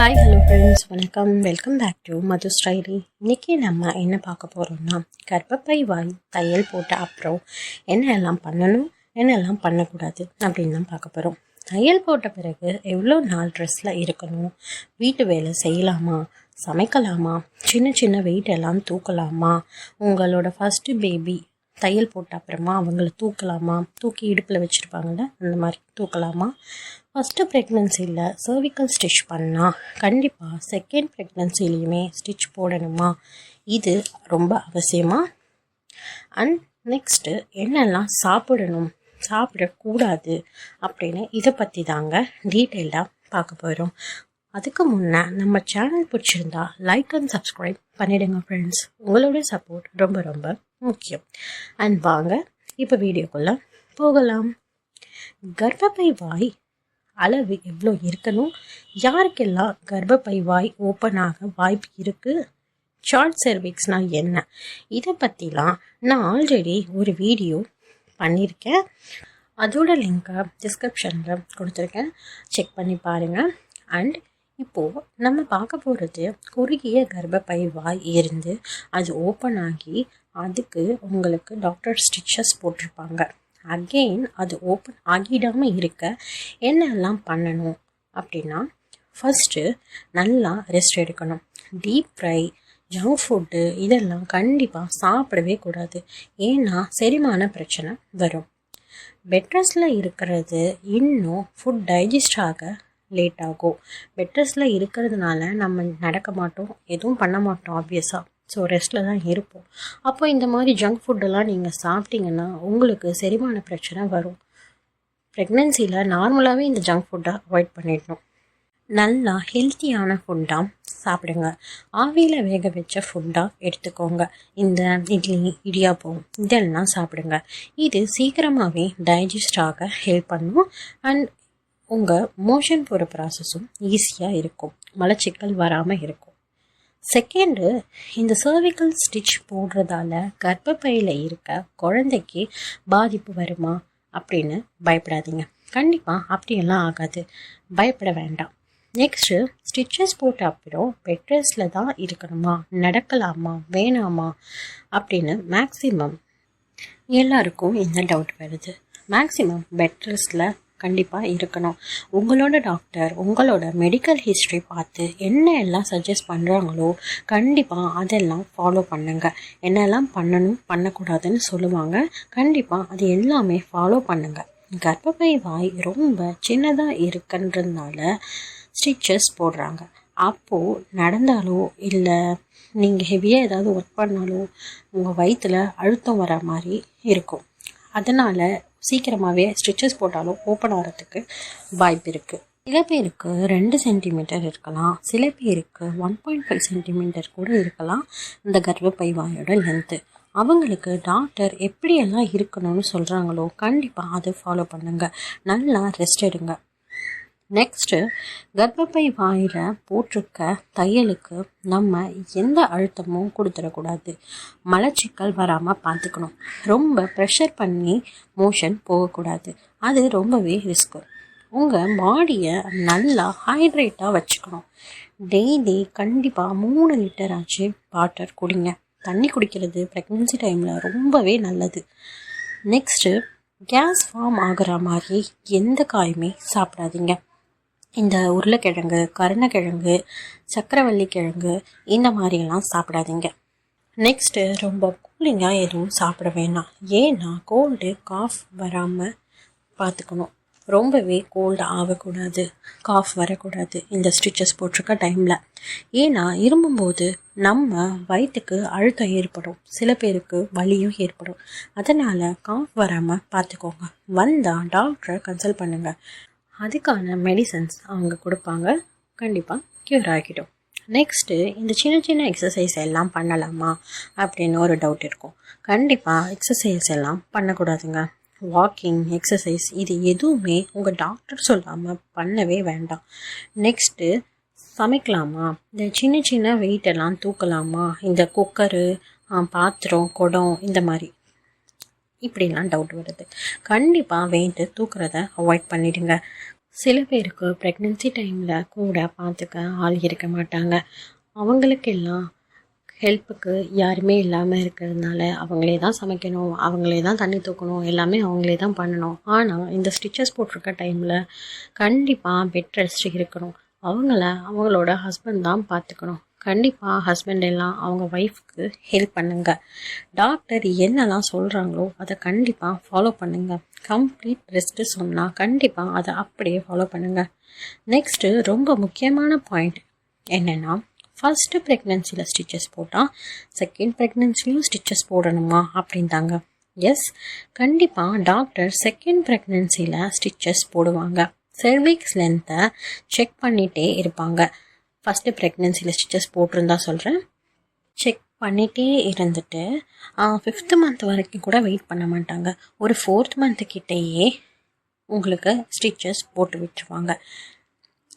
Hi hello friends வணக்கம் welcome back to Madhu story இன்றைக்கி நம்ம என்ன பார்க்க போகிறோம்னா கர்ப்பப்பை வாய் தையல் போட்ட அப்புறம் என்னெல்லாம் பண்ணணும் என்னெல்லாம் பண்ணக்கூடாது அப்படின்னு தான் பார்க்க போகிறோம் தையல் போட்ட பிறகு எவ்வளோ நாள் ட்ரெஸ்ஸில் இருக்கணும் வீட்டு வேலை செய்யலாமா சமைக்கலாமா சின்ன சின்ன வெயிட் எல்லாம் தூக்கலாமா உங்களோட ஃபஸ்ட்டு பேபி தையல் போட்ட அப்புறமா அவங்கள தூக்கலாமா தூக்கி இடுப்பில் வச்சுருப்பாங்கள்ல அந்த மாதிரி தூக்கலாமா ஃபஸ்ட்டு ப்ரெக்னென்சியில் சர்விக்கல் ஸ்டிச் பண்ணால் கண்டிப்பாக செகண்ட் ப்ரெக்னென்சிலையுமே ஸ்டிச் போடணுமா? இது ரொம்ப அவசியமா? அண்ட் நெக்ஸ்ட்டு என்னெல்லாம் சாப்பிடணும்? சாப்பிடக்கூடாது அப்படின்னு இதை பற்றி தாங்க டீட்டெயிலாக பார்க்க போகிறோம் அதுக்கு முன்னே நம்ம சேனல் பிடிச்சிருந்தா லைக் அண்ட் சப்ஸ்கிரைப் பண்ணிடுங்க ஃப்ரெண்ட்ஸ் உங்களோட சப்போர்ட் ரொம்ப ரொம்ப முக்கியம். அண்ட் வாங்க இப்போ வீடியோக்குள்ளே போகலாம். கர்ப்பப்பை வாய் அளவு எவ்வளோ இருக்கணும்? யாருக்கெல்லாம் கர்ப்பப்பை வாய் ஓப்பன் ஆக வாய்ப்பு இருக்குது ஷார்ட் சர்விக்ஸ்னால் என்ன? இதை பற்றிலாம் நான் ஆல்ரெடி ஒரு வீடியோ பண்ணியிருக்கேன் அதோட லிங்கை டிஸ்கிரிப்ஷனில் கொடுத்துருக்கேன். செக் பண்ணி பாருங்கள் அண்ட் இப்போது நம்ம பார்க்க போகிறது குறுகிய கர்ப்பப்பை வாய் இருந்து அது ஓப்பன் ஆகி அதுக்கு உங்களுக்கு டாக்டர் ஸ்டிச்சஸ் போட்டிருப்பாங்க. அகெயின் அது ஓப்பன் ஆகிடாமல் இருக்க என்னெல்லாம் பண்ணணும் அப்படின்னா ஃபஸ்ட்டு நல்லா ரெஸ்ட் எடுக்கணும். டீப் ஃப்ரை ஜங்க் ஃபுட்டு இதெல்லாம் கண்டிப்பாக சாப்பிடவே கூடாது. ஏன்னா செரிமான பிரச்சனை வரும். பெட் ரெஸ்டில் இருக்கிறது இன்னும் ஃபுட் டைஜஸ்ட் ஆக லேட் ஆகும். பெட் இருக்கிறதுனால நம்ம நடக்க மாட்டோம் எதுவும் பண்ண மாட்டோம் ஆப்வியஸாக ஸோ ரெஸ்ட்டில் தான் இருப்போம். அப்போ இந்த மாதிரி ஜங்க் ஃபுட்டெல்லாம் நீங்கள் சாப்பிட்டீங்கன்னா உங்களுக்கு செரிமான பிரச்சனை வரும். ப்ரெக்னென்சியில் நார்மலாகவே இந்த ஜங்க் ஃபுட்டை அவாய்ட் பண்ணிடணும். நல்லா ஹெல்த்தியான ஃபுட்டாக சாப்பிடுங்க. ஆவியில் வேக வச்ச ஃபுட்டாக எடுத்துக்கோங்க. இந்த இட்லி இடியாப்பம் இதெல்லாம் சாப்பிடுங்க. இது சீக்கிரமாகவே டைஜஸ்ட் ஆக ஹெல்ப் பண்ணும். அண்ட் உங்கள் மோஷன் போகிற ப்ராசஸும் ஈஸியாக இருக்கும். மலச்சிக்கல் வராமல் இருக்கும். செகண்டு இந்த சர்விக்கல் ஸ்டிச் போடுறதால கர்ப்பப்பையில் இருக்க குழந்தைக்கு பாதிப்பு வருமா அப்படின்னு பயப்படாதீங்க. கண்டிப்பாக அப்படியெல்லாம் ஆகாது. பயப்பட வேண்டாம். நெக்ஸ்ட்டு ஸ்டிச்சஸ் போட்ட அப்புறம் பெட்ரெஸ்டில் தான் இருக்கணுமா? நடக்கலாமா? வேணாமா? அப்படின்னு மேக்ஸிமம் எல்லாருக்கும் இந்த டவுட் வருது. மேக்ஸிமம் பெட்ரெஸ்டில் கண்டிப்பாக இருக்கணும். உங்களோட டாக்டர் உங்களோட மெடிக்கல் ஹிஸ்ட்ரி பார்த்து என்ன எல்லாம் சஜஸ்ட் பண்ணுறாங்களோ கண்டிப்பாக அதெல்லாம் ஃபாலோ பண்ணுங்கள் என்னெல்லாம் பண்ணணும் பண்ணக்கூடாதுன்னு சொல்லுவாங்க. கண்டிப்பாக அது எல்லாமே ஃபாலோ பண்ணுங்கள் கர்ப்பப்பை வாய் ரொம்ப சின்னதாக இருக்குன்றதுனால ஸ்டிச்சஸ் போடுறாங்க. அப்போது நடந்தாலோ இல்லை நீங்கள் ஹெவியாக ஏதாவது ஒர்க் பண்ணாலோ உங்கள் வயிற்றில் அழுத்தம் வர மாதிரி இருக்கும். அதனால் சீக்கிரமாகவே ஸ்டிச்சஸ் போட்டாலும் ஓப்பன் ஆகிறதுக்கு வாய்ப்பு இருக்குது சில பேருக்கு ரெண்டு சென்டிமீட்டர் இருக்கலாம். சில பேருக்கு ஒன் பாயிண்ட் ஃபைவ் சென்டிமீட்டர் கூட இருக்கலாம். இந்த கர்ப்பப்பை வாயோட லென்த்து அவங்களுக்கு டாக்டர் எப்படியெல்லாம் இருக்கணும்னு சொல்கிறாங்களோ கண்டிப்பாக அதை ஃபாலோ பண்ணுங்கள் நல்லா ரெஸ்ட் எடுங்க. நெக்ஸ்ட்டு கர்ப்பப்பை வாயில் போட்டிருக்க தையலுக்கு நம்ம எந்த அழுத்தமும் கொடுத்துடக்கூடாது. மலச்சிக்கல் வராமல் பார்த்துக்கணும். ரொம்ப ப்ரெஷர் பண்ணி மோஷன் போகக்கூடாது. அது ரொம்பவே ரிஸ்க்கு உங்கள் பாடியை நல்லா ஹைட்ரேட்டாக வச்சுக்கணும். டெய்லி கண்டிப்பாக மூணு லிட்டர் ஆச்சு வாட்டர் குடிங்க. தண்ணி குடிக்கிறது ப்ரெக்னென்சி டைமில் ரொம்பவே நல்லது. நெக்ஸ்ட்டு கேஸ் ஃபார்ம் ஆகிற மாதிரி எந்த காயுமே சாப்பிடாதீங்க. இந்த உருளைக்கிழங்கு கருணக்கிழங்கு சக்கரவள்ளி கிழங்கு இந்த மாதிரியெல்லாம் சாப்பிடாதீங்க. நெக்ஸ்ட்டு ரொம்ப கூலிங்காக எதுவும் சாப்பிட வேணாம். ஏன்னா கோல்டு காஃப் வராமல் பார்த்துக்கணும். ரொம்பவே கோல்டு ஆகக்கூடாது. காஃப் வரக்கூடாது. இந்த ஸ்டிச்சஸ் போட்டிருக்க டைமில் ஏன்னா இருமும்போது நம்ம வயிற்றுக்கு அழுத்தம் ஏற்படும். சில பேருக்கு வலியும் ஏற்படும். அதனால் காஃப் வராமல் பார்த்துக்கோங்க. வந்தால் டாக்டரை கன்சல்ட் பண்ணுங்கள் அதுக்கான மெடிசன்ஸ் அவங்க கொடுப்பாங்க. கண்டிப்பாக க்யூர் ஆகிடும். நெக்ஸ்ட்டு இந்த சின்ன சின்ன எக்ஸசைஸ் எல்லாம் பண்ணலாமா அப்படின்னு ஒரு டவுட் இருக்கும். கண்டிப்பாக எக்ஸசைஸ் எல்லாம் பண்ணக்கூடாதுங்க. வாக்கிங் எக்ஸசைஸ் இது எதுவுமே உங்கள் டாக்டர் சொல்லாமல் பண்ணவே வேண்டாம். நெக்ஸ்ட்டு சமைக்கலாமா? இந்த சின்ன சின்ன வெயிட்டெல்லாம் தூக்கலாமா? இந்த குக்கரு பாத்திரம் குடம் இந்த மாதிரி. இப்படிலாம் டவுட் வருது. கண்டிப்பாக வெயிட்டு தூக்குறத அவாய்ட் பண்ணிடுங்க. சில பேருக்கு ப்ரெக்னென்சி டைமில் கூட பார்த்துக்க ஆள் இருக்க மாட்டாங்க. அவங்களுக்கெல்லாம் ஹெல்ப்புக்கு யாருமே இல்லாமல் இருக்கிறதுனால அவங்களே தான் சமைக்கணும் அவங்களே தான் தண்ணி தூக்கணும் எல்லாமே அவங்களே தான் பண்ணணும். ஆனால் இந்த ஸ்டிச்சஸ் போட்டிருக்க டைமில் கண்டிப்பாக பெட் ரெஸ்ட் இருக்கணும். அவங்கள அவங்களோட ஹஸ்பண்ட் தான் பார்த்துக்கணும் கண்டிப்பாக ஹஸ்பண்ட் எல்லாம் அவங்க ஒய்ஃப்க்கு ஹெல்ப் பண்ணுங்கள் டாக்டர் என்னெல்லாம் சொல்கிறாங்களோ அதை கண்டிப்பாக ஃபாலோ பண்ணுங்கள் கம்ப்ளீட் ரெஸ்ட்டு சொன்னால் கண்டிப்பாக அதை அப்படியே ஃபாலோ பண்ணுங்கள் நெக்ஸ்ட்டு ரொம்ப முக்கியமான பாயிண்ட் என்னென்னா ஃபஸ்ட்டு ப்ரெக்னென்சியில் ஸ்டிச்சஸ் போட்டால் செகண்ட் ப்ரெக்னென்சிலையும் ஸ்டிச்சஸ் போடணுமா அப்படின்ட்டாங்க. எஸ் கண்டிப்பாக டாக்டர் செகண்ட் ப்ரெக்னென்சியில் ஸ்டிச்சஸ் போடுவாங்க. செர்விக்ஸ் லென்த்தை செக் பண்ணிகிட்டே இருப்பாங்க. ஃபஸ்ட்டு ப்ரெக்னென்சியில் ஸ்டிச்சஸ் போட்டிருந்தா சொல்கிறேன் செக் பண்ணிகிட்டே இருந்துட்டு ஃபிஃப்த்து மந்த் வரைக்கும் கூட வெயிட் பண்ண மாட்டாங்க. ஒரு ஃபோர்த் மந்த்து கிட்டேயே உங்களுக்கு ஸ்டிச்சஸ் போட்டு விட்டுருவாங்க.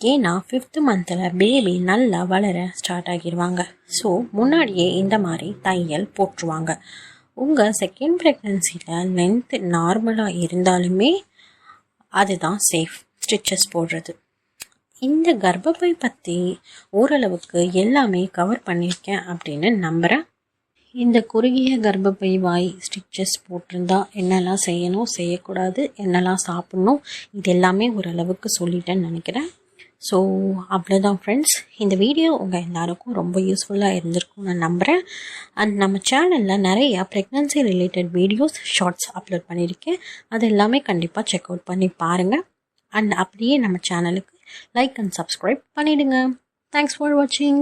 ஏன்னா ஃபிஃப்த்து மந்தில் பேபி நல்லா வளர ஸ்டார்ட் ஆகிடுவாங்க ஸோ முன்னாடியே இந்த மாதிரி தையல் போட்டுருவாங்க. உங்கள் செகண்ட் ப்ரெக்னென்சியில் லென்த் நார்மலாக இருந்தாலுமே அதுதான் சேஃப் ஸ்டிச்சஸ் போடுறது. இந்த கர்ப்பப்பை பற்றி ஓரளவுக்கு எல்லாமே கவர் பண்ணியிருக்கேன் அப்படின்னு நம்புகிறேன் இந்த குறுகிய கர்ப்பப்பை வாய் ஸ்டிச்சஸ் போட்டிருந்தா என்னெல்லாம் செய்யணும் செய்யக்கூடாது என்னெல்லாம் சாப்பிட்ணும் இது எல்லாமே ஓரளவுக்கு சொல்லிட்டேன்னு நினைக்கிறேன். ஸோ அவ்வளோதான் ஃப்ரெண்ட்ஸ் இந்த வீடியோ உங்கள் எல்லாருக்கும் ரொம்ப யூஸ்ஃபுல்லாக இருந்திருக்கும் நான் நம்புகிறேன் அண்ட் நம்ம சேனலில் நிறையா pregnancy related videos shorts upload பண்ணியிருக்கேன். அது எல்லாமே கண்டிப்பாக செக் அவுட் பண்ணி பாருங்கள் அண்ட் அப்படியே நம்ம சேனலுக்கு லைக் அண்ட் சப்ஸ்கிரைப் பண்ணிவிடுங்க தேங்க்ஸ் ஃபார் வாட்சிங்